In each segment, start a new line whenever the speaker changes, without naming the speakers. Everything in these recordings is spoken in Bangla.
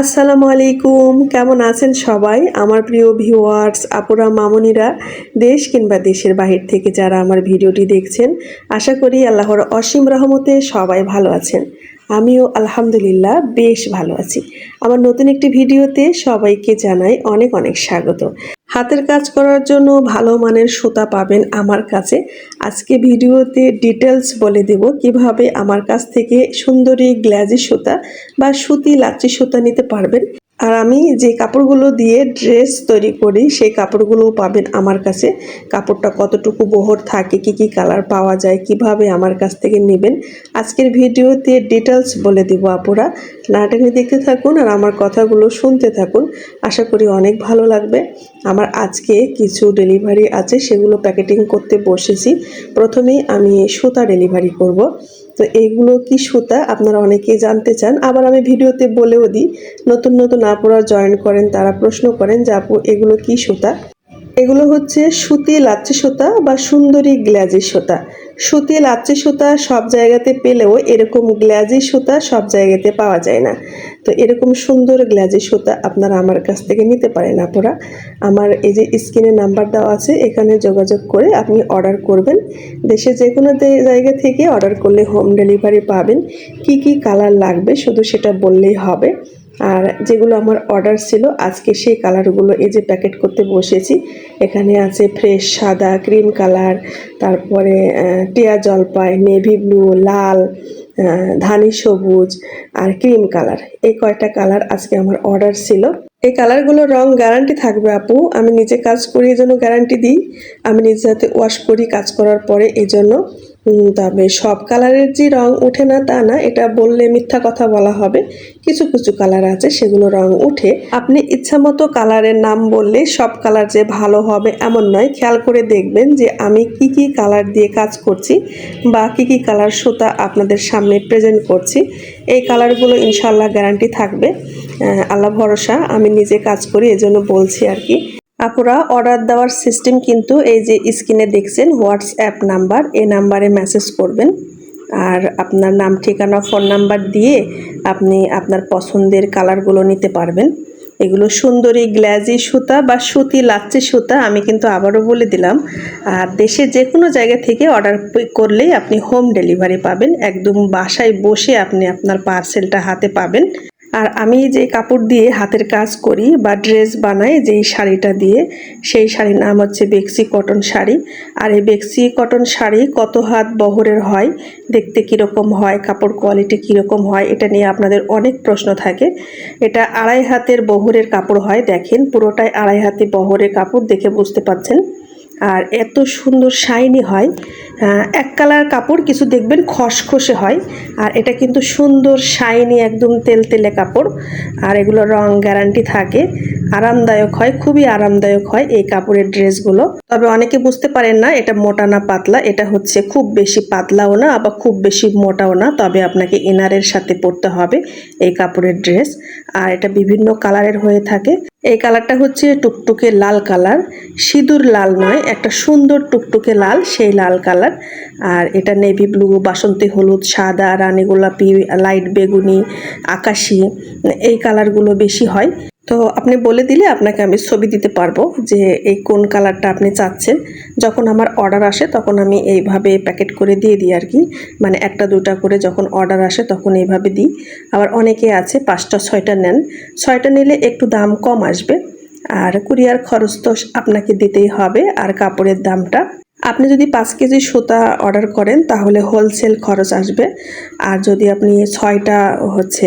আসসালামু আলাইকুম। কেমন আছেন সবাই? আমার প্রিয় ভিউয়ার্স, আপুরা, মামনিরা, দেশ কিংবা দেশের বাহির থেকে যারা আমার ভিডিওটি দেখছেন, আশা করি আল্লাহর অসীম রহমতে সবাই ভালো আছেন। আমিও আলহামদুলিল্লাহ বেশ ভালো আছি। আমার নতুন একটি ভিডিওতে সবাইকে জানাই অনেক অনেক স্বাগত। হাতের কাজ করার জন্য ভালো মানের সুতা পাবেন আমার কাছে। আজকে ভিডিওতে ডিটেলস বলে দেব কীভাবে আমার কাছ থেকে সুন্দরী গ্ল্যাজি সুতা বা সুতি লাচি সুতা নিতে পারবেন। আমি যে কাপড়গুলো দিয়ে ড্রেস তৈরি করি, সেই কাপড়গুলোও পাবেন আমার কাছে। কাপড়টা কতটুকু বহর থাকে, কি কি কালার পাওয়া যায়, কীভাবে আমার কাছ থেকে নেবেন, আজকের ভিডিওতে ডিটেলস বলে দিব আপুরা। না টেনে দেখতে থাকুন আর আমার কথাগুলো শুনতে থাকুন। আশা করি অনেক ভালো লাগবে। আমার আজকে কিছু ডেলিভারি আছে, সেগুলো প্যাকেটিং করতে বসেছি। প্রথমেই আমি সুতা ডেলিভারি করব। তো এইগুলো কি সুতা? আপনারা অনেকেই জানতে চান। আবার আমি ভিডিওতে বলেও দিই। নতুন নতুন আপুরা জয়েন করেন, তারা প্রশ্ন করেন যে আপু, এগুলো কি সুতা? এগুলো হচ্ছে সুতি লাচ্ছি সুতা বা সুন্দরী গ্ল্যাজি সুতা। সুতি লাচ্ছি সুতা সব জায়গাতে পেলেও এরকম গ্ল্যাজি সুতা সব জায়গাতে পাওয়া যায় না। তো এরকম সুন্দর গ্ল্যাজি সুতা আপনারা আমার কাছ থেকে নিতে পারেন আপুরা। আমার এই যে স্ক্রিনে নাম্বার দেওয়া আছে, এখানে যোগাযোগ করে আপনি অর্ডার করবেন। দেশে যে কোনো জায়গা থেকে অর্ডার করলে হোম ডেলিভারি পাবেন। কি কি কালার লাগবে শুধু সেটা বললেই হবে। আর যেগুলো আমার অর্ডার ছিল, আজকে সেই কালারগুলো এই যে প্যাকেট করতে বসেছি। এখানে আছে ফ্রেশ সাদা ক্রিম কালার তারপরে টিয়া জলপাই নেভি ব্লু লাল ধানি সবুজ আর ক্রিম কালার এই কয়টা কালার আজকে আমার অর্ডার ছিল। এই কালারগুলো রং গ্যারান্টি থাকবে আপু। আমি নিজে কাজ করি এই জন্য গ্যারান্টি দিই। আমি নিজে হাতে ওয়াশ করি, কাজ করার পরে এই জন্য। তবে সব কালারের যে রং ওঠে না তা না, এটা বললে মিথ্যা কথা বলা হবে। কিছু কিছু কালার আছে, সেগুলো রং উঠে আপনি ইচ্ছা মতো কালারের নাম বললে সব কালার যে ভালো হবে এমন নয়। খেয়াল করে দেখবেন যে আমি কি কি কালার দিয়ে কাজ করছি বা কি কি কালার সুতা আপনাদের সামনে প্রেজেন্ট করছি। এই কালারগুলো ইনশাল্লাহ গ্যারান্টি থাকবে। আল্লাহ ভরসা, আমি নিজে কাজ করি, এজন্য বলছি আর কি। আপুরা অর্ডার দেওয়ার সিস্টেম কিন্তু এই যে স্ক্রিনে দেখছেন হোয়াটসঅ্যাপ নাম্বার এই নাম্বারে মেসেজ করবেন। আর আপনার নাম, ঠিকানা ফোন নাম্বার দিয়ে আপনি আপনার পছন্দের কালারগুলো নিতে পারবেন। এগুলো সুন্দরী গ্ল্যাজি সুতা বা সুতি লাচ্ছি সুতা, আমি কিন্তু আবারও বলে দিলাম। আর দেশে যে কোনো জায়গা থেকে অর্ডার করলেই আপনি হোম ডেলিভারি পাবেন। একদম বাসায় বসে আপনি আপনার পার্সেলটা হাতে পাবেন। আর আমি যে কাপড় দিয়ে হাতের কাজ করি বা ড্রেস বানাই, যেই শাড়িটা দিয়ে, সেই শাড়ির নাম হচ্ছে বেক্সি কটন শাড়ি। আর এই বেক্সি কটন শাড়ি কত হাত বহরের হয়, দেখতে কীরকম হয়, কাপড় কোয়ালিটি কীরকম হয়, এটা নিয়ে আপনাদের অনেক প্রশ্ন থাকে। এটা আড়াই হাতের বহরের কাপড় হয়, দেখেন, পুরোটাই আড়াই হাতে বহরের কাপড় দেখে বুঝতে পাচ্ছেন আর এত সুন্দর শাইনি হয়। এক কালার কাপড়, কিছু দেখবেন খসখসে হয়। আর এটা কিন্তু সুন্দর শাইনি একদম তেলতেলে কাপড়। আর এগুলো রং গ্যারান্টি থাকে। আরামদায়ক হয়, খুবই আরামদায়ক হয় এই কাপড়ের ড্রেসগুলো। তবে অনেকে বুঝতে পারেন না, এটা মোটা না পাতলা, এটা হচ্ছে খুব বেশি পাতলাও না, আবার খুব বেশি মোটাও না। তবে আপনাকে ইনারের সাথে পরতে হবে এই কাপড়ের ড্রেস। আর এটা বিভিন্ন কালারের হয়ে থাকে। এই কালারটা হচ্ছে টুকটুকে লাল কালার। সিঁদুর লাল নয়, একটা সুন্দর টুকটুকে লাল, সেই লাল কালার। আর এটা নেভি ব্লু, বাসন্তী হলুদ, সাদা, রানী গোলাপি, লাইট বেগুনি, আকাশি, এই কালারগুলো বেশি হয়। তো আপনি বলে দিলে আপনাকে আমি ছবি দিতে পারব যে এই কোন কালারটা আপনি চাচ্ছেন। যখন আমার অর্ডার আসে তখন আমি এইভাবে প্যাকেট করে দিয়ে দিই আর কি। মানে একটা, দুটা করে যখন অর্ডার আসে তখন এইভাবে দিই। আবার অনেকে আছে পাঁচটা, ছয়টা নেন। ছয়টা নিলে একটু দাম কম আসবে। আর কুরিয়ার খরচ তো আপনাকে দিতেই হবে। আর কাপড়ের দামটা আপনি যদি পাঁচ কেজি সুতা অর্ডার করেন, তাহলে হোলসেল খরচ আসবে। আর যদি আপনি ছয়টা হচ্ছে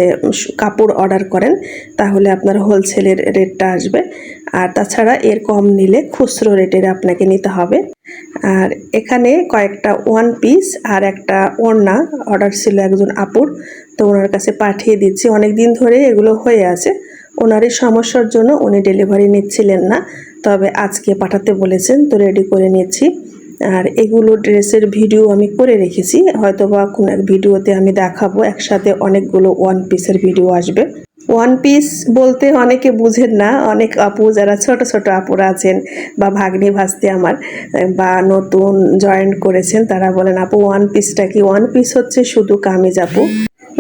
কাপড় অর্ডার করেন, তাহলে আপনার হোলসেলের রেটটা আসবে। আর তাছাড়া এর কম নিলে খুচরো রেটের আপনাকে নিতে হবে। আর এখানে কয়েকটা ওয়ান পিস আর একটা ওড়না অর্ডার ছিল একজন আপুর, তো ওনার কাছে পাঠিয়ে দিচ্ছি। অনেক দিন ধরে এগুলো হয়ে আছে। ওনারই সমস্যার জন্য উনি ডেলিভারি নিচ্ছিলেন না, তবে আজকে পাঠাতে বলেছেন, তো রেডি করে নিচ্ছি। আর এগুলো ড্রেসের ভিডিও আমি করে রেখেছি। হয়তো বা কোনো এক ভিডিওতে আমি দেখাবো, একসাথে অনেকগুলো ওয়ান পিসের ভিডিও আসবে। ওয়ান পিস বলতে অনেকে বুঝেন না, অনেক আপু যারা ছোট ছোট আপুরা আছেন বা ভাগ্নি, ভাস্তি আমার, বা নতুন জয়েন করেছেন, তারা বলেন, আপু ওয়ান পিসটা কি? ওয়ান পিস হচ্ছে শুধু কামিজ, আপু।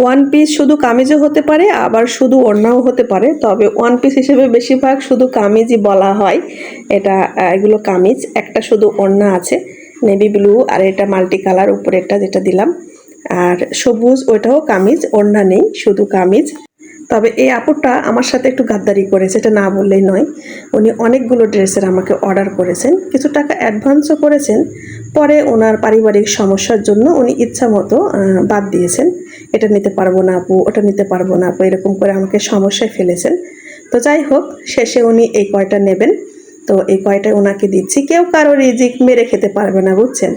ওয়ান পিস শুধু কামিজও হতে পারে, আবার শুধু ওড়নাও হতে পারে। তবে ওয়ান পিস হিসেবে বেশিরভাগ শুধু কামিজই বলা হয়। এটা এগুলো কামিজ, একটা শুধু ওড়না আছে নেভি ব্লু আর এটা মাল্টি কালার উপরেরটা যেটা দিলাম। আর সবুজ, ওইটাও কামিজ, ওড়না নেই, শুধু কামিজ। তবে এই আপুরটা আমার সাথে একটু গাদ্দারি করেছে, এটা না বললেই নয়। উনি অনেকগুলো ড্রেসের আমাকে অর্ডার করেছেন। কিছু টাকা অ্যাডভান্সও করেছেন পরে ওনার পারিবারিক সমস্যার জন্য উনি ইচ্ছা মতো বাদ দিয়েছেন। এটা নিতে পারব না আপু, ওটা নিতে পারব না আপু, এরকম করে আমাকে সমস্যায় ফেলেছেন। তো যাই হোক, শেষে উনি এই কয়টা নেবেন। তো এই কয়টা ওনাকে দিচ্ছি। কেউ কারও রিজিক মেরে খেতে পারবে না, বুঝছেন?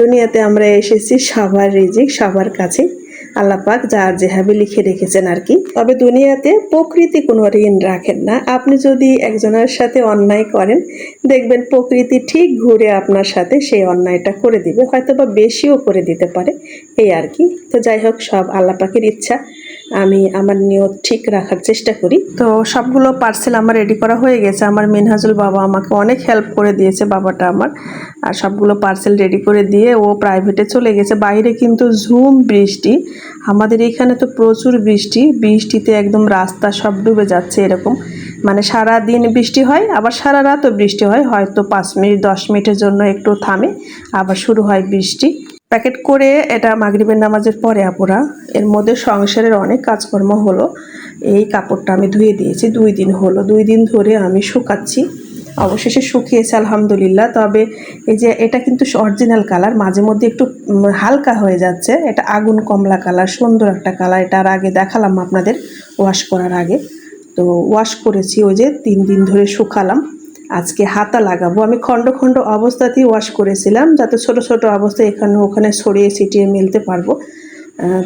দুনিয়াতে আমরা এসেছি সবার রিজিক, সবার কাছে। আল্লাহ যা যেভাবে লিখে রেখেছেন আর কি। তবে দুনিয়াতে প্রকৃতি কোনো ঋণ রাখেন না। আপনি যদি একজনের সাথে অন্যায় করেন, দেখবেন প্রকৃতি ঠিক ঘুরে আপনার সাথে সেই অন্যায়টা করে দিবে হয়তো বা বেশিও করে দিতে পারে। এই আর কি। তো যাই হোক, সব আল্লাপাকের ইচ্ছা। আমি আমার নিয়ত ঠিক রাখার চেষ্টা করি। তো সবগুলো পার্সেল আমার রেডি করা হয়ে গেছে। আমার মিনহাজুল বাবা আমাকে অনেক হেল্প করে দিয়েছে বাবাটা আমার। আর সবগুলো পার্সেল রেডি করে দিয়ে ও প্রাইভেটে চলে গেছে। বাইরে কিন্তু ঝুম বৃষ্টি। আমাদের এখানে তো প্রচুর বৃষ্টি। বৃষ্টিতে একদম রাস্তা সব ডুবে যাচ্ছে এরকম। মানে সারা দিন বৃষ্টি হয়, আবার সারা রাতও বৃষ্টি হয়। হয়তো পাঁচ মিনিট, দশ মিনিটের জন্য একটু থামে, আবার শুরু হয় বৃষ্টি। প্যাকেট করে এটা মাগরিবের নামাজের পরে, আপুরা, এর মধ্যে সংসারের অনেক কাজকর্ম হলো। এই কাপড়টা আমি ধুয়ে দিয়েছি, দুই দিন হলো। দুই দিন ধরে আমি শুকাচ্ছি। অবশেষে শুকিয়েছে, আলহামদুলিল্লাহ। তবে এই যে এটা কিন্তু অরিজিনাল কালার মাঝে মধ্যে একটু হালকা হয়ে যাচ্ছে। এটা আগুন কমলা কালার সুন্দর একটা কালার এটা আর আগে দেখালাম আপনাদের ওয়াশ করার আগে। তো ওয়াশ করেছি, ওই যে তিন দিন ধরে শুকালাম। আজকে হাতা লাগাবো। আমি খণ্ড খণ্ড অবস্থাতেই ওয়াশ করেছিলাম, যাতে ছোট ছোট অবস্থায় এখানে ওখানে ছড়িয়ে ছিটিয়ে মেলতে পারব।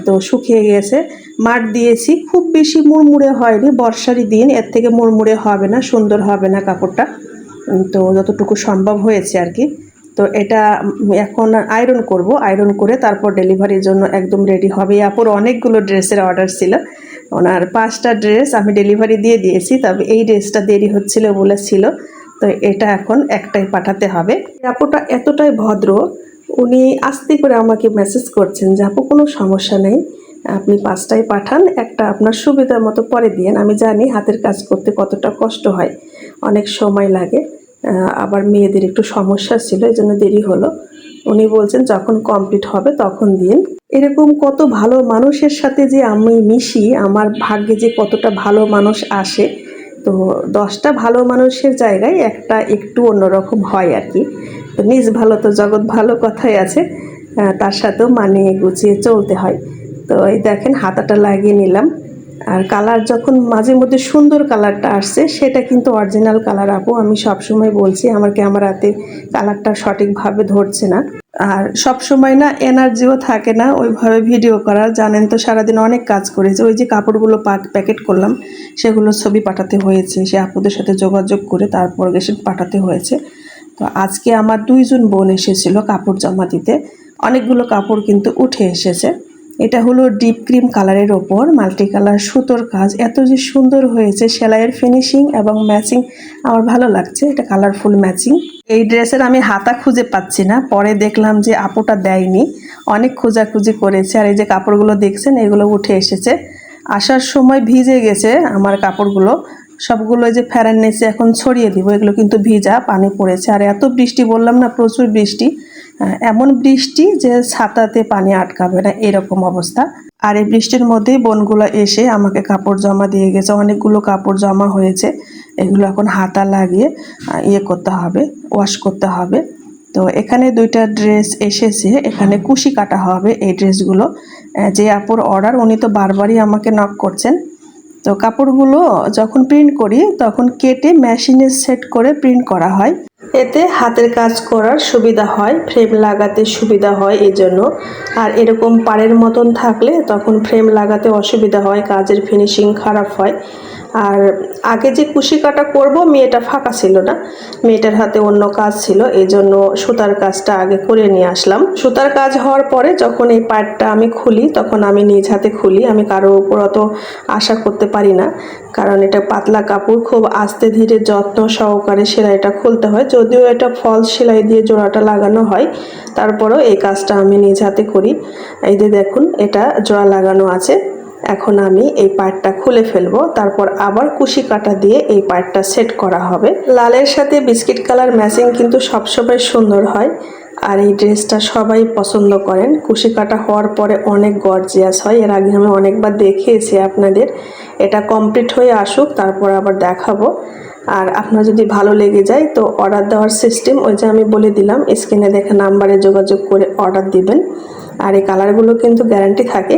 তো শুকিয়ে গেছে। মাঠ দিয়েছি। খুব বেশি মুড়মুড়ে হয়নি। বর্ষারই দিন, এর থেকে মুড়মুড়ে হবে না, সুন্দর হবে না কাপড়টা। তো যতটুকু সম্ভব হয়েছে আর কি। তো এটা এখন আয়রন করব। আয়রন করে তারপর ডেলিভারির জন্য একদম রেডি হবে। আপুর অনেকগুলো ড্রেসের অর্ডার ছিল। ওনার পাঁচটা ড্রেস আমি ডেলিভারি দিয়ে দিয়েছি। তবে এই ড্রেসটা দেরি হচ্ছিল বলেছিল তো এটা এখন একটাই পাঠাতে হবে। আপুটা এতটাই ভদ্র, উনি আস্তে করে আমাকে মেসেজ করছেন যে, আপু, কোনো সমস্যা নেই, আপনি পাঁচটাই পাঠান, একটা আপনার সুবিধার মতো পরে দিয়েন। আমি জানি হাতের কাজ করতে কতটা কষ্ট হয়, অনেক সময় লাগে। আবার মেয়েদের একটু সমস্যা ছিল এই জন্য দেরি হলো। উনি বলছেন, যখন কমপ্লিট হবে, তখন দিন। এরকম কত ভালো মানুষের সাথে যে আমি মিশি, আমার ভাগ্যে যে কতটা ভালো মানুষ আসে তো দশটা ভালো মানুষের জায়গায় একটা একটু অন্যরকম হয় আর কি। তো নিজ ভালো তো জগৎ ভালো কথাই আছে তার সাথেও মানিয়ে গুছিয়ে চলতে হয়। তো এই দেখেন হাতাটা লাগিয়ে নিলাম। আর কালার যখন মাঝে মধ্যে সুন্দর কালারটা আসছে, সেটা কিন্তু অরিজিনাল কালার আপু, আমি সবসময় বলছি, আমার ক্যামেরাতে কালারটা সঠিকভাবে ধরছে না। আর সব সময় না এনার্জিও থাকে না, ওইভাবে ভিডিও করার জানেন তো, সারাদিন অনেক কাজ করেছে। ওই যে কাপড়গুলো পাক প্যাকেট করলাম, সেগুলো ছবি পাঠাতে হয়েছে। সে আপুদের সাথে যোগাযোগ করে তারপর গেছে পাঠাতে হয়েছে। তো আজকে আমার দুইজন বোন এসেছিল কাপড় জমা দিতে। অনেকগুলো কাপড় কিন্তু উঠে এসেছে। এটা হলো ডিপ ক্রিম কালারের ওপর মাল্টি কালার সুতোর কাজ। এত যে সুন্দর হয়েছে, সেলাইয়ের ফিনিশিং এবং ম্যাচিং আমার ভালো লাগছে, এটা কালারফুল ম্যাচিং এই ড্রেসের আমি হাতা খুঁজে পাচ্ছি না, পরে দেখলাম যে আপুটা দেয়নি। অনেক খোঁজাখুঁজি করেছে, আর এই যে কাপড়গুলো দেখছেন, এগুলো উঠে এসেছে। আসার সময় ভিজে গেছে আমার কাপড়গুলো। সবগুলো যে ফ্যানের নিচে এখন ছড়িয়ে দিব, এগুলো কিন্তু ভিজা, পানি পড়েছে। আর এত বৃষ্টি, বললাম না, প্রচুর বৃষ্টি। এমন বৃষ্টি যে ছাতাতে পানি আটকাবে না, এরকম অবস্থা। আর এই বৃষ্টির মধ্যেই বোনগুলো এসে আমাকে কাপড় জমা দিয়ে গেছে। অনেকগুলো কাপড় জমা হয়েছে। এগুলো এখন হাতা লাগিয়ে ইয়ে করতে হবে ওয়াশ করতে হবে। তো এখানে দুইটা ড্রেস এসেছে। এখানে কুশি কাটা হবে এই ড্রেসগুলো যে আপুর অর্ডার উনি তো বারবারই আমাকে নক করছেন। তো কাপড়গুলো যখন প্রিন্ট করি, তখন কেটে মেশিনে সেট করে প্রিন্ট করা হয়। এতে হাতের কাজ করার সুবিধা হয় ফ্রেম লাগাতে সুবিধা হয় এই জন্য আর এরকম পাড়ের মতন থাকলে তখন ফ্রেম লাগাতে অসুবিধা হয়, কাজের ফিনিশিং খারাপ হয়। আর আগে যে কুশি কাটা করব, মেয়েটা ফাঁকা ছিল না। মেয়েটার হাতে অন্য কাজ ছিল এই জন্য সুতার কাজটা আগে করে নিয়ে আসলাম। সুতার কাজ হওয়ার পরে যখন এই পাটটা আমি খুলি, তখন আমি নিজ হাতে খুলি। আমি কারোর উপর অত আশা করতে পারি না, কারণ এটা পাতলা কাপড়। খুব আস্তে ধীরে যত্ন সহকারে সেলাইটা খুলতে হয়। যদিও এটা ফল সেলাই দিয়ে জোড়াটা লাগানো হয়, তারপরেও এই কাজটা আমি নিজ হাতে করি। এই যে দেখুন, এটা জোড়া লাগানো আছে। এখন আমি এই পার্টটা খুলে ফেলব, তারপর আবার কুশি কাটা দিয়ে এই পার্টটা সেট করা হবে। লালের সাথে বিস্কিট কালার ম্যাচিং কিন্তু সবসময় সুন্দর হয়, আর এই ড্রেসটা সবাই পছন্দ করেন। কুশি কাটা হওয়ার পরে অনেক গর্জিয়াস হয়, এর আগে আমি অনেকবার দেখিয়েছি আপনাদের। এটা কমপ্লিট হয়ে আসুক, তারপর আবার দেখাবো। আর আপনার যদি ভালো লেগে যায় তো অর্ডার দেওয়ার সিস্টেম, ওই যে আমি বলে দিলাম, স্ক্রিনে দেখে নাম্বারে যোগাযোগ করে অর্ডার দিবেন। আর এই কালারগুলো কিন্তু গ্যারান্টি থাকে।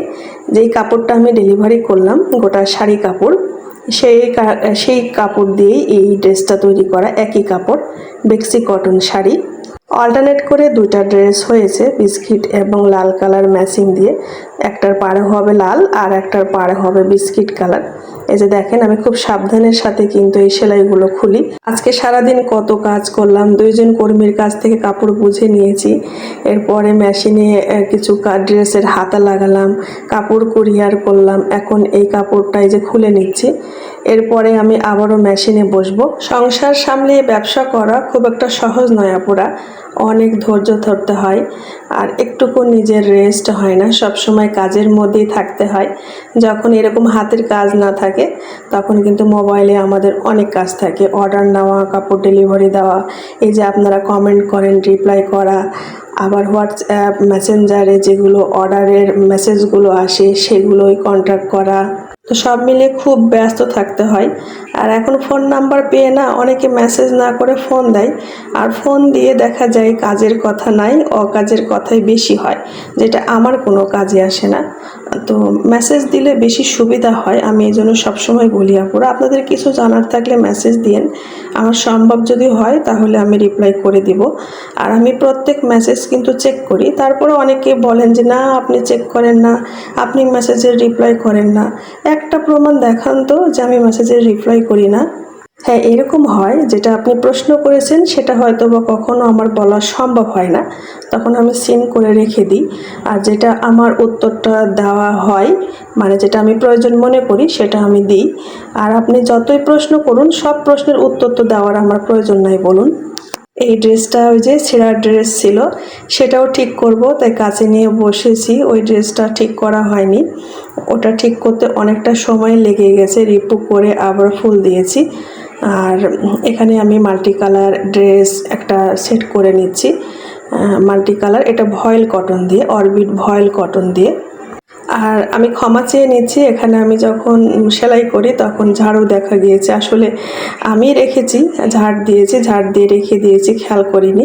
যেই কাপড়টা আমি ডেলিভারি করলাম, গোটা শাড়ি কাপড়, সেই সেই কাপড় দিয়েই এই ড্রেসটা তৈরি করা একই কাপড়, বেক্সি কটন শাড়ি। অল্টারনেট করে দুইটা ড্রেস হয়েছে, বিস্কিট এবং লাল কালার ম্যাচিং দিয়ে। একটার পাড়ে হবে লাল আর একটার পাড়ে হবে বিস্কিট কালার এই যে দেখেন, আমি খুব সাবধানের সাথে কিন্তু এই সেলাইগুলো খুলি। আজকে সারাদিন কত কাজ করলাম, দুইজন কর্মীর কাছ থেকে কাপড় বুঝে নিয়েছি। এরপরে মেশিনে কিছু ড্রেসের হাতা লাগালাম, কাপড় কুরিয়ার করলাম। এখন এই কাপড়টাই যে খুলে নিচ্ছি। এরপরে আমি আবারও মেশিনে বসবো। সংসার সামলিয়ে ব্যবসা করা খুব একটা সহজ নয় আপুরা। অনেক ধৈর্য ধরতে হয়। আর একটুকু নিজের রেস্ট হয় না। সব সময় কাজের মধ্যেই থাকতে হয়। যখন এরকম হাতের কাজ না থাকে, তখন কিন্তু মোবাইলে আমাদের অনেক কাজ থাকে। অর্ডার নেওয়া, কাপড় ডেলিভারি দেওয়া, এই যে আপনারা কমেন্ট করেন রিপ্লাই করা, আবার হোয়াটসঅ্যাপ মেসেঞ্জারে যেগুলো অর্ডারের মেসেজগুলো আসে, সেগুলোই কন্ট্যাক্ট করা। তো সব মিলে খুব ব্যস্ত থাকতে হয়। আর এখন ফোন নাম্বার পেয়ে না অনেকে মেসেজ না করে ফোন দেয়। আর ফোন দিয়ে দেখা যায় কাজের কথা নাই, অকাজের কথাই বেশি হয়, যেটা আমার কোনো কাজে আসে না। তো মেসেজ দিলে বেশি সুবিধা হয়, আমি এই জন্য সবসময় বলি, আপুরা, আপনাদের কিছু জানার থাকলে মেসেজ দিন আমার সম্ভব যদি হয়, তাহলে আমি রিপ্লাই করে দিব। আর আমি প্রত্যেক মেসেজ কিন্তু চেক করি। তারপরে অনেকে বলেন যে, না, আপনি চেক করেন না। আপনি মেসেজের রিপ্লাই করেন না। একটা প্রমাণ দেখান তো, যে আমি মেসেজের রিপ্লাই করি না। হ্যাঁ এরকম হয়, যেটা আপনি প্রশ্ন করেছেন, সেটা হয়তো বা কখনো আমার বলা সম্ভব হয় না। তখন আমি সিন করে রেখে দিই। আর যেটা আমার উত্তরটা দেওয়া হয় মানে যেটা আমি প্রয়োজন মনে করি, সেটা আমি দিই। আর আপনি যতই প্রশ্ন করুন, সব প্রশ্নের উত্তর তো দেওয়ার আমার প্রয়োজন নাই, বলুন। এই ড্রেসটা ওই যে ছেঁড়া ড্রেস ছিল, সেটাও ঠিক করব, তাই কাছে নিয়ে বসেছি। ওই ড্রেসটা ঠিক করা হয়নি। ওটা ঠিক করতে অনেকটা সময় লেগে গেছে, রিপু করে আবার ফুল দিয়েছি। আর এখানে আমি মাল্টি কালার ড্রেস একটা সেট করে নিচ্ছি। মাল্টি কালার এটা ভয়েল কটন দিয়ে, অরবিট ভয়েল কটন দিয়ে। আর আমি ক্ষমা চেয়ে নিচ্ছি। এখানে আমি যখন সেলাই করি তখন ঝাড়ু দেখা গিয়েছে। আসলে আমি রেখেছি, ঝাড় দিয়েছি, ঝাড় দিয়ে রেখে দিয়েছি, খেয়াল করিনি।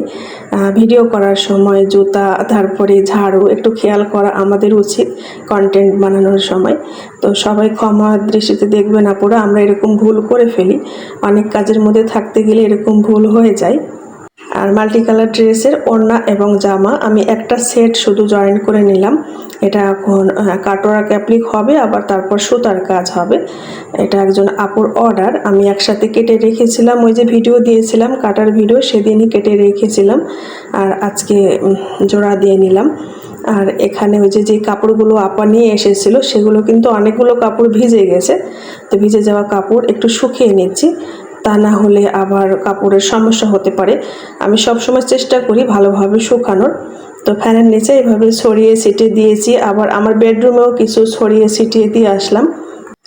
ভিডিও করার সময় জুতা, তারপরে ঝাড়ু, একটু খেয়াল করা আমাদের উচিত কন্টেন্ট বানানোর সময়। তো সবাই ক্ষমা দৃষ্টিতে দেখবেন আপুরা, আমরা এরকম ভুল করে ফেলি। অনেক কাজের মধ্যে থাকতে গেলে এরকম ভুল হয়ে যায়। আর মাল্টি কালার ড্রেসের ওড়না এবং জামা আমি একটা সেট শুধু জয়েন করে নিলাম। এটা এখন কাটোরা ক্যাপলিক হবে, আবার তারপর সুতার কাজ হবে। এটা একজন আপুর অর্ডার আমি একসাথে কেটে রেখেছিলাম, ওই যে ভিডিও দিয়েছিলাম, কাটার ভিডিও সেদিনই কেটে রেখেছিলাম। আর আজকে জোড়া দিয়ে নিলাম। আর এখানে ওই যে যে কাপড়গুলো আপা নিয়ে এসেছিল, সেগুলো কিন্তু অনেকগুলো কাপড় ভিজে গেছে। তো ভিজে যাওয়া কাপড় একটু শুকিয়ে নিচ্ছি। তা না হলে আবার কাপড়ের সমস্যা হতে পারে। আমি সবসময় চেষ্টা করি ভালোভাবে শুকানোর। তো ফ্যানের নিচে এভাবে ছড়িয়ে ছিটিয়ে দিয়েছি। আবার আমার বেডরুমেও কিছু ছড়িয়ে ছিটিয়ে দিয়ে আসলাম।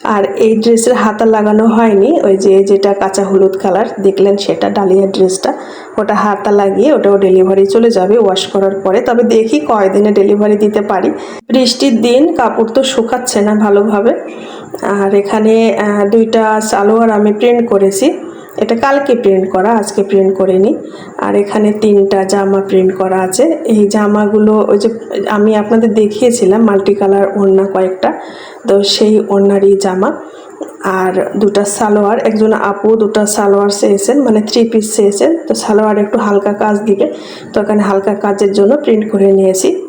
আর এই ড্রেসের হাতা লাগানো হয়নি। ওই যে, যেটা কাঁচা হলুদ কালার, দেখলেন সেটা, ডালিয়া ড্রেসটা। ওটা হাতা লাগিয়ে ওটাও ডেলিভারি চলে যাবে, ওয়াশ করার পরে। তবে দেখি কয়দিনে ডেলিভারি দিতে পারি। বৃষ্টির দিন কাপড় তো শুকাচ্ছে না ভালোভাবে। আর এখানে দুইটা সালোয়ার আমি প্রিন্ট করেছি। এটা কালকে প্রিন্ট করা, আজকে প্রিন্ট করিনি আর এখানে তিনটা জামা প্রিন্ট করা আছে। এই জামাগুলো ওই যে আমি আপনাদের দেখিয়েছিলাম মাল্টি কালার ওড়না কয়েকটা। তো সেই ওড়নারই জামা। আর দুটা সালোয়ার, একজন আপু দুটা সালোয়ার চেয়েছেন মানে থ্রি পিস চেয়েছেন। তো সালোয়ার একটু হালকা কাজ দিবে। তো এখানে হালকা কাজের জন্য প্রিন্ট করে নিয়েছি।